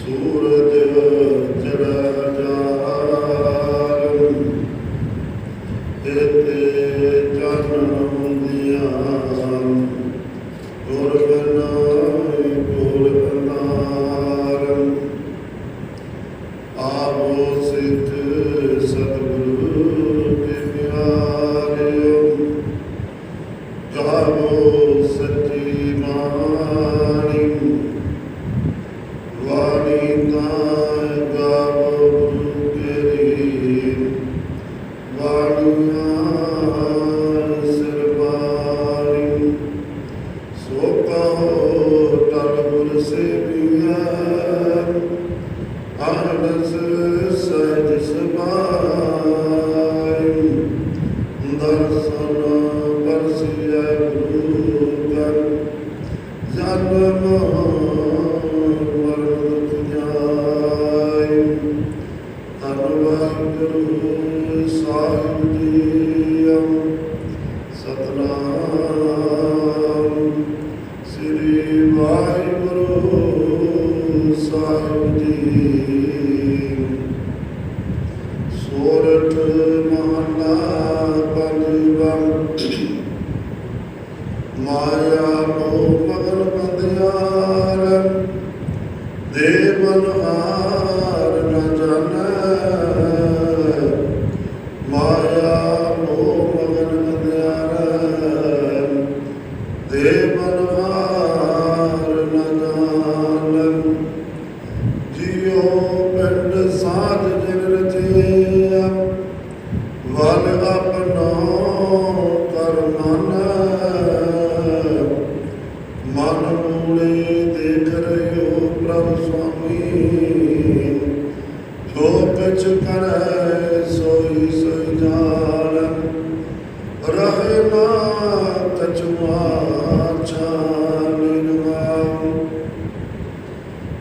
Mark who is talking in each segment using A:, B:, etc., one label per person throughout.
A: ਸੂਰਤ ਆਨੰਦ ਸਹਿਜ ਸਮਾਈ, ਦਰਸ਼ਨ ਪਰਸਿਐ ਗੁਰੂ ਕਰ ਜਨਮ ਮਰਨ ਤੁਜਾਈ ਧੰਨ ਵਾਹਿਗੁਰੂ ਸਾਹਿਬ ਜੀਓ ਸਤਨਾਮ ਮਾਇਆ ਮੋਹ ਮਗਨ ਬੰਦਿਆਰ ਦੇਵਨ ਜੋ ਕਰੈ ਸੋਈ ਸੋਈ ਜਾਣ ਰਹੇ ਨਾ ਕਛੁਆ ਨਿਰਵਾਉ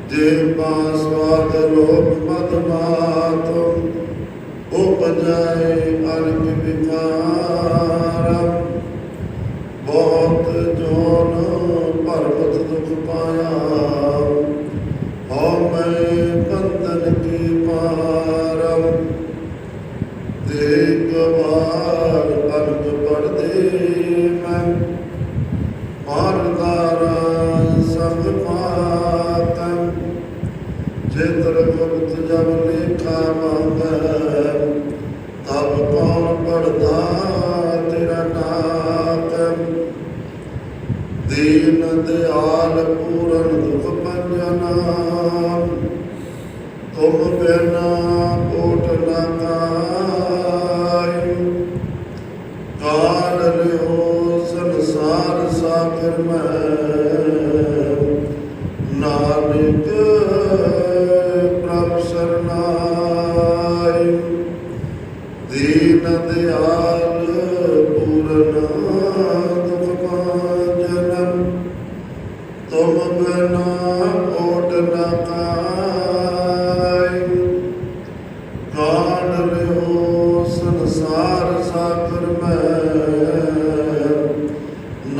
A: ਜੇ ਪਾਸਵਾਦ ਲੋਕ ਮਤ ਮਾਤ ਉਪਜਾਏ ਅਰਗ ਵਿਕਾਰ ਬਹੁਤ ਜੋਨ ਪਰਬਤ ਦੁਖ ਪਾਇਆ ਹਉ ਮੈਂ ਮਾਰਦਾਰਾ ਸੰਗ ਪਾਤੰ ਚੇਤਰ ਗੁਪਤ ਜਬ ਲੇਖਾ ਮੰਗੈ, ਤਬ ਕੌਣ ਪੜਦਾ ਤੇਰਾ ਨਾਮ ਦੀਨ ਦਿਆਲ ਪੂਰਨ ਦੁਖ ਪੰਜਨਾ, ਤੁਮ ਬਿਨਾ ਓਟ ਨਾ ਸੰਸਾਰ ਸਾਗਰ ਮੈਂ। ਨਾਨਕ ਪ੍ਰਭ ਸਰਨਾਈ ਦੀਨ ਦਿਆਲ